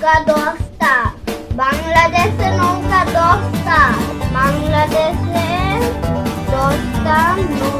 নৌকা দশটা বাংলাদেশে নৌকা দশটা বাংলাদেশে দশটা নৌকা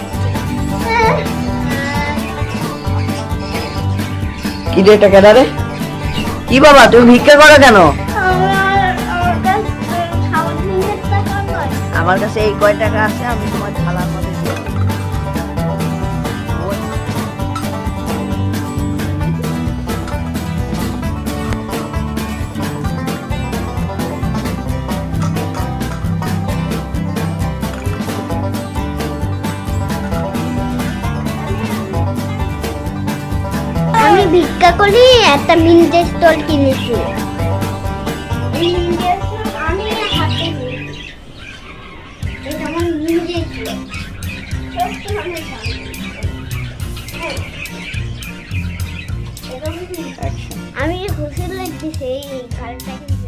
কি রে এটা কেডা রে? কি বাবা, তুমি ভিক্ষা করো কেন? আমার কাছে এই কয় টাকা আছে, আমি তোমার থালার মধ্যে ভিক্ষা করি একটা মিন্টের স্টল কিনেছি। আমি খুশি লাগছি সেই আমার